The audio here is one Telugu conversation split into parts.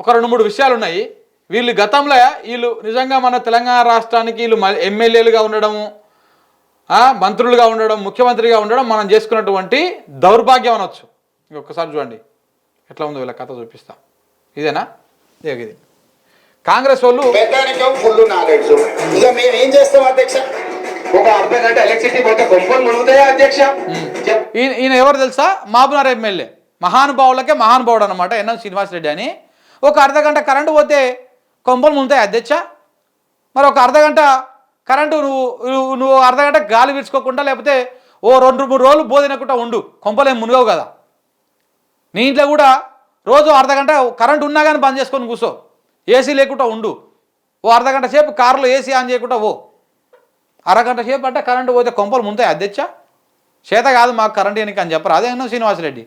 ఒక రెండు మూడు విషయాలు ఉన్నాయి వీళ్ళు గతంలో వీళ్ళు నిజంగా మన తెలంగాణ రాష్ట్రానికి వీళ్ళు ఎమ్మెల్యేలుగా ఉండడము మంత్రులుగా ఉండడం ముఖ్యమంత్రిగా ఉండడం మనం చేసుకున్నటువంటి దౌర్భాగ్యం అనొచ్చు. ఇంకొకసారి చూడండి. ఎట్లా ఉందో వీళ్ళ కథ చూపిస్తా. ఇదేనా? ఇది. కాంగ్రెస్ వాళ్ళు ఫుల్ నాలెడ్జ్. ఇక మేము ఏం చేస్తాం అధ్యక్ష? ఒక అర్ధ గంట ఎలక్ట్రిసిటీ పోతే కొంపలు మునుగుతాయా అధ్యక్ష? ఈయన ఎవరు తెలుసా? మహబూబ్నగర్ ఎమ్మెల్యే. మహానుభావులకే మహానుభావుడు అనమాట ఎన్ఎం శ్రీనివాసరెడ్డి అని. ఒక అర్ధగంట కరెంటు పోతే కొంపలు ముంతాయి అధ్యక్ష. మరి ఒక అర్ధగంట కరెంటు నువ్వు నువ్వు అర్ధగంట గాలి విడుచుకోకుండా లేకపోతే ఓ రెండు మూడు రోజులు బోధినకుండా ఉండు. కొంపలేం మునిగవు కదా. నీ ఇంట్లో కూడా రోజు అర్ధగంట కరెంట్ ఉన్నా కానీ బంద్ చేసుకొని కూర్చో ఏసీ లేకుండా ఉండు. ఓ అర్ధగంట సేపు కారులో ఏసీ ఆన్ చేయకుండా ఓ అరగంట సేపు అంటే కరెంటు పోతే కొంపలు ముంతాయి అధ్యక్ష. చేత కాదు మాకు కరెంట్ ఎన్నిక అని చెప్పరు. అదేనా శ్రీనివాసరెడ్డి.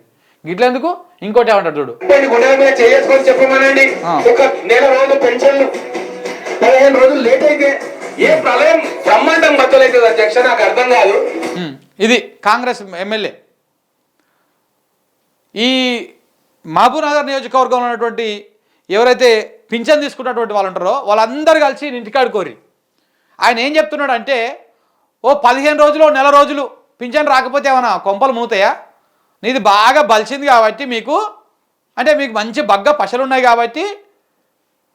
గిట్లెందుకు ఇంకోటి ఏమంటాడు చూడు. కొన్ని గుండెల మీద చేసుకొని చెప్పమనండి. ఆ. ఒక నెల రోజులు పెన్షన్లు. పదిహేను రోజులు లేట్ అయితే ఏ ప్రళయం బ్రహ్మాండం బద్దలైతుంది అధ్యక్ష నాకు అర్థం కాదు. ఉమ్, ఇది కాంగ్రెస్ ఎమ్మెల్యే. ఈ మహబూబ్నగర్ నియోజకవర్గంలో ఉన్నటువంటి ఎవరైతే పింఛన్ తీసుకున్నటువంటి వాళ్ళు ఉంటారో వాళ్ళందరూ కలిసి ఇంటికాడు కోరి ఆయన ఏం చెప్తున్నాడు అంటే ఓ పదిహేను రోజులు నెల రోజులు పింఛన్ రాకపోతే ఏమన్నా కొంపలు మూతాయా? నీది బాగా బలిసింది కాబట్టి మీకు అంటే మీకు మంచి బగ్గ పశలు ఉన్నాయి కాబట్టి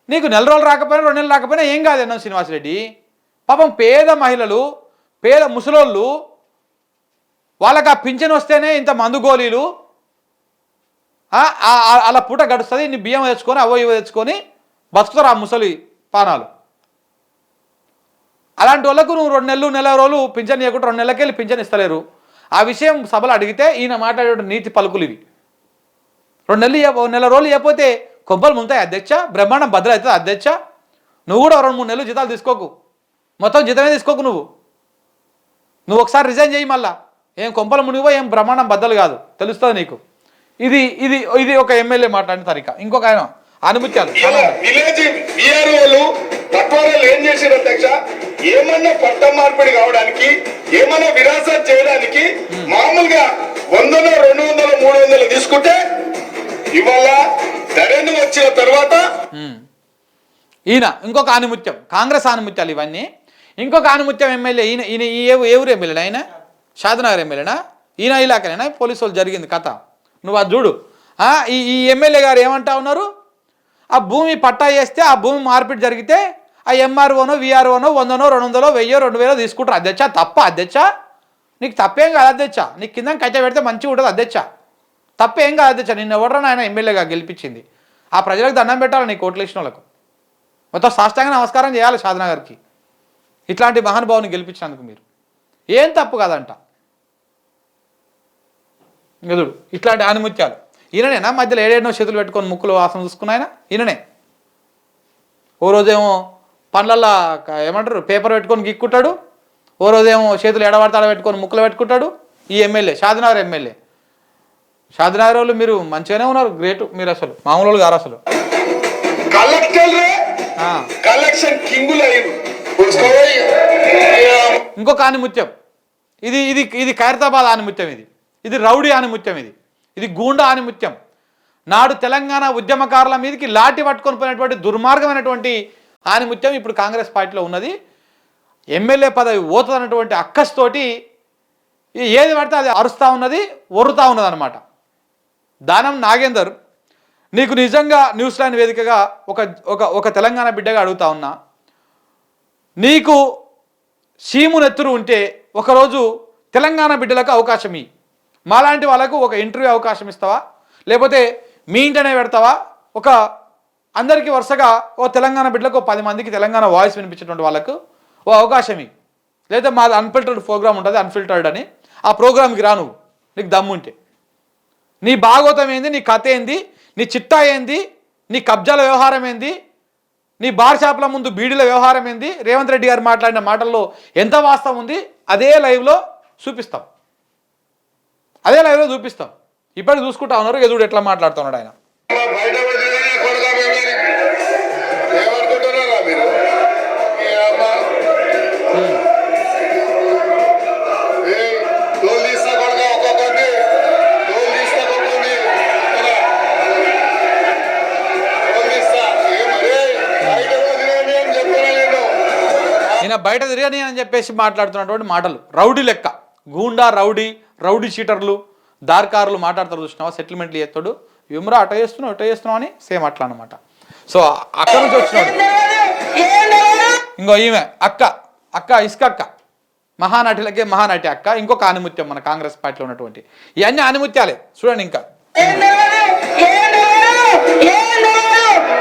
నీకు నెల రోజులు రాకపోయినా రెండు నెలలు రాకపోయినా ఏం కాదు అన్నాం శ్రీనివాసరెడ్డి. పాపం పేద మహిళలు పేద ముసలోళ్ళు వాళ్ళకి ఆ పింఛన్ వస్తేనే ఇంత మందు గోళీలు అలా పూట గడుస్తుంది ఇన్ని బియ్యం తెచ్చుకొని అవో ఇవో తెచ్చుకొని బతుకుతారు ఆ ముసలి పానాలు. అలాంటి వాళ్ళకు నువ్వు రెండు నెలలు నెల రోజులు పింఛన్ ఇవ్వకుండా రెండు నెలలకి వెళ్ళి పింఛన్ ఇస్తలేరు. ఆ విషయం సభలో అడిగితే ఈయన మాట్లాడే నీతి పలుకులు ఇవి. రెండు నెలలు ఇవ్వ- నెల రోజులు ఇవ్వకపోతే కొబ్బలు ముంతాయి అధ్యక్ష. బ్రహ్మాండం భద్ర అవుతుంది అధ్యక్ష. నువ్వు కూడా రెండు మూడు నెలలు జీతాలు తీసుకోకు. మొత్తం జీతమే తీసుకోకు నువ్వు. నువ్వు ఒకసారి రిజైన్ చేయి మళ్ళా. ఏం కొంపలు మునిగిపో ఏం బ్రహ్మాండం బద్దలు కాదు. తెలుస్తుంది నీకు. ఇది ఇది ఇది ఒక ఎమ్మెల్యే మాట్లాడిన తరిక. ఇంకొక ఆయన అనుమతి ఇలా ఏం చేశారు అధ్యక్ష? ఏమన్నా పట్ట మార్పిడి కావడానికి ఏమన్నా విరాసత్ చేయడానికి మామూలుగా వందలో రెండు వందల మూడు వందలు తీసుకుంటే ఇవాళ ధరణి వచ్చిన తర్వాత ఈయన ఇంకొక ఆనిముత్యం కాంగ్రెస్ ఆనిముత్యాలు ఇవన్నీ. ఇంకొక ఆనిముత్యం ఎమ్మెల్యే ఈయన ఈయన ఈ ఏ ఊరు ఎమ్మెల్యేనా ఆయన? షాదనగర్ ఎమ్మెల్యేనా? ఈయన ఇలాకనేనా పోలీసు వాళ్ళు జరిగింది కథ. నువ్వు అది చూడు. ఈ ఎమ్మెల్యే గారు ఏమంటా ఉన్నారు? ఆ భూమి పట్టా చేస్తే ఆ భూమి మార్పిడి జరిగితే ఆ ఎంఆర్ఓనో విఆర్ఓనో వందనో రెండు వందలో వెయ్యో రెండు వేలో తీసుకుంటారు. అధ్యక్ష తప్ప అధ్యక్ష. నీకు తప్పేం కాదు అధ్యక్ష. నీకు కింద కట్టె పెడితే మంచిగా ఉంటుంది అధ్యక్ష. తప్పేం కాదు అధ్యక్ష. నిన్న ఎవడరా ఆయన ఎమ్మెల్యేగా గెలిపించింది? ఆ ప్రజలకు దండం పెట్టాలి నీ కోట్లు ఇచ్చిన వాళ్ళకు. మొత్తం సాష్టాంగ నమస్కారం చేయాలి సాధన గారికి ఇట్లాంటి మహానుభావుని గెలిపించినందుకు మీరు. ఏం తప్పు కాదంట. ఇంకదుడు ఇట్లాంటి ఆనిముత్యాలు. ఈయననేనా? మధ్యలో ఏడేడనో చేతులు పెట్టుకొని ముక్కులు వాసన చూసుకున్నాయన ఈయననే. ఓ రోజేమో పండ్లల్లో ఏమంటారు? పేపర్ పెట్టుకొని గిక్కుంటాడు. ఓ రోజేమో చేతులు ఎడబడతాడ పెట్టుకొని ముక్కులు పెట్టుకుంటాడు. ఈ ఎమ్మెల్యే షాదినగర్ ఎమ్మెల్యే. షాదినగర్ వాళ్ళు మీరు మంచిగానే ఉన్నారు. గ్రేట్. మీరు అసలు మామూలు వాళ్ళు గారు అసలు. ఇంకొక ఆనిముత్యం. ఇది ఇది ఇది ఖైరతాబాద్ ఆనిముత్యం ఇది. ఇది రౌడీ ఆనిముత్యం ఇది. ఇది గూండా ఆనిముత్యం. నాడు తెలంగాణ ఉద్యమకారుల మీదకి లాఠీ పట్టుకొని పోయినటువంటి దుర్మార్గమైనటువంటి ఆనిముత్యం ఇప్పుడు కాంగ్రెస్ పార్టీలో ఉన్నది. ఎమ్మెల్యే పదవి పోతుందన్నటువంటి అక్కస్తోటి ఏది పడితే అది అరుస్తూ ఉన్నది ఒరుతూ ఉన్నది అనమాట దానం నాగేందర్ నీకు నిజంగా న్యూజిలాండ్ వేదికగా ఒక ఒక ఒక తెలంగాణ బిడ్డగా అడుగుతా ఉన్నా. నీకు సీము నెత్తురు ఉంటే ఒకరోజు తెలంగాణ బిడ్డలకు అవకాశం ఇ. మాలాంటి వాళ్ళకు ఒక ఇంటర్వ్యూ అవకాశం ఇస్తావా? లేకపోతే మీ ఇంటనే పెడతావా? ఒక అందరికీ వరుసగా ఓ తెలంగాణ బిడ్డలకు పది మందికి తెలంగాణ వాయిస్ వినిపించేటువంటి వాళ్ళకు ఓ అవకాశం ఇవి లేదా మాది అన్ఫిల్టర్డ్ ప్రోగ్రామ్ ఉంటుంది అన్ఫిల్టర్డ్ అని. ఆ ప్రోగ్రామ్కి రా నువ్వు నీకు దమ్ముంటే నీ భాగవతం ఏంది నీ కథ ఏంది నీ చిట్టా ఏంది నీ కబ్జాల వ్యవహారం ఏంది నీ బార్ షాప్ల ముందు బీడీల వ్యవహారం ఏంది? రేవంత్ రెడ్డి గారు మాట్లాడిన మాటల్లో ఎంత వాస్తవం ఉంది? అదే లైవ్లో చూపిస్తాం. అదే ఏదో చూపిస్తాం. ఇప్పటికి చూసుకుంటా ఉన్నారు ఎదుడు ఎట్లా మాట్లాడుతున్నాడు ఆయన. బయట తిరగని అని చెప్పేసి మాట్లాడుతున్నటువంటి మాటలు రౌడీ లెక్క. గూండా రౌడీ రౌడీ షీటర్లు దార్కారులు మాట్లాడతారు చూసినావా? సెటిల్మెంట్లు చేస్తాడు. విమరా అట చేస్తున్నావు ఇట చేస్తున్నావు అని సేమ్ అట్లా అనమాట సో అక్కడ నుంచి వచ్చినాడు. ఇంకో ఈమె అక్క అక్క ఇసుక అక్క. మహానటిలకే మహానటి అక్క. ఇంకొక ఆనిముత్యం మన కాంగ్రెస్ పార్టీలో ఉన్నటువంటి. ఇవన్నీ ఆనిముత్యాలే. చూడండి ఇంకా.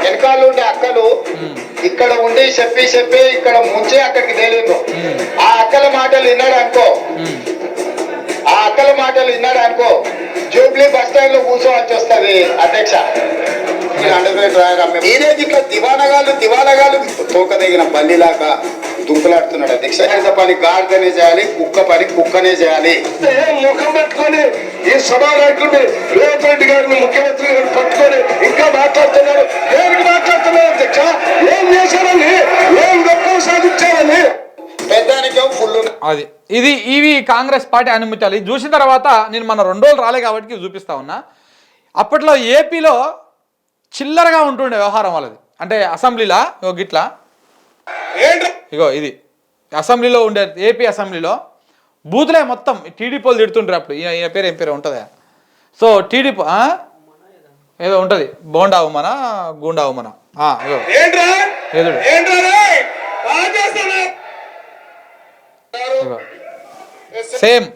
వెనకాల ఉండే అక్కలు ఇక్కడ ఉండి చెప్పి చెప్పి ఇక్కడ ముంచి అక్కడికి తేలిండ్రు. ఆ అక్కల మాటలు విన్నాడు అనుకో. ఆ అక్కల మాటలు విన్నాడు అనుకో జూబ్లీ బస్ స్టాండ్లో కూర్చోవలసి వస్తుంది అధ్యక్ష. నేనే ఇట్లా దివానగాళ్ళు దివానగాళ్ళు తోక దిగిన బల్లిలాగా దుంకులాడుతున్నాడు అధ్యక్ష. పని గాడిదనే చేయాలి కుక్క పని కుక్కనే చేయాలి. ముఖం పెట్టుకొని ఈ సభా నాయకుడిని రేవంత్ రెడ్డి గారిని ముఖ్యమంత్రి గారిని పట్టుకొని ఇంకా మాట్లాడుతున్నారు. దేనికి మాట్లాడుతున్నారు అధ్యక్ష? అది. ఇది ఇవి కాంగ్రెస్ పార్టీ అనుమతియాలు ఇది చూసిన తర్వాత నేను మన రెండు రోజులు రాలే కాబట్టి చూపిస్తా ఉన్నా. అప్పట్లో ఏపీలో చిల్లరగా ఉంటుండే వ్యవహారం వాళ్ళది. అంటే అసెంబ్లీలా? ఇగో గిట్లా. ఇగో ఇది. అసెంబ్లీలో ఉండే ఏపీ అసెంబ్లీలో బూతులే మొత్తం. టీడీపీలు తిడుతుంటారు అప్పుడు. ఈయన పేరు ఏం పేరు ఉంటుందా? సో టీడీపీ ఏదో ఉంటుంది. బోండా ఉమనా గూండా ఉమనా? ఆ, ఇగో ఏంట్రా ఎదుడు ఏంట్రా రే? బాగా చేస్తున్నా ఇగో. సేమ్.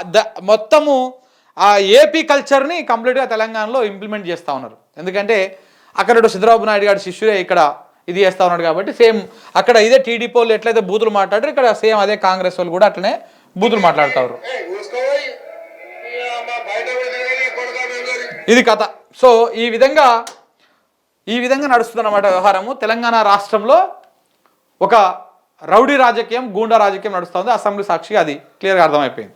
ద- మొత్తము ఆ ఏపీ కల్చర్ని కంప్లీట్గా తెలంగాణలో ఇంప్లిమెంట్ చేస్తూ ఉన్నారు. ఎందుకంటే అక్కడ చంద్రబాబు నాయుడు గారి శిష్యుడే ఇక్కడ ఇది చేస్తూ ఉన్నాడు కాబట్టి సేమ్ అక్కడ ఇదే టీడీపీ వాళ్ళు ఎట్లయితే బూతులు మాట్లాడారు ఇక్కడ సేమ్ అదే కాంగ్రెస్ వాళ్ళు కూడా అట్లనే బూతులు మాట్లాడుతారు. ఇది కథ. సో ఈ విధంగా ఈ విధంగా నడుస్తుందన్నమాట వ్యవహారము. తెలంగాణ రాష్ట్రంలో ఒక రౌడీ రాజకీయం గూండా రాజకీయం నడుస్తుంది అసెంబ్లీ సాక్షిగా అది క్లియర్గా అర్థమైపోయింది.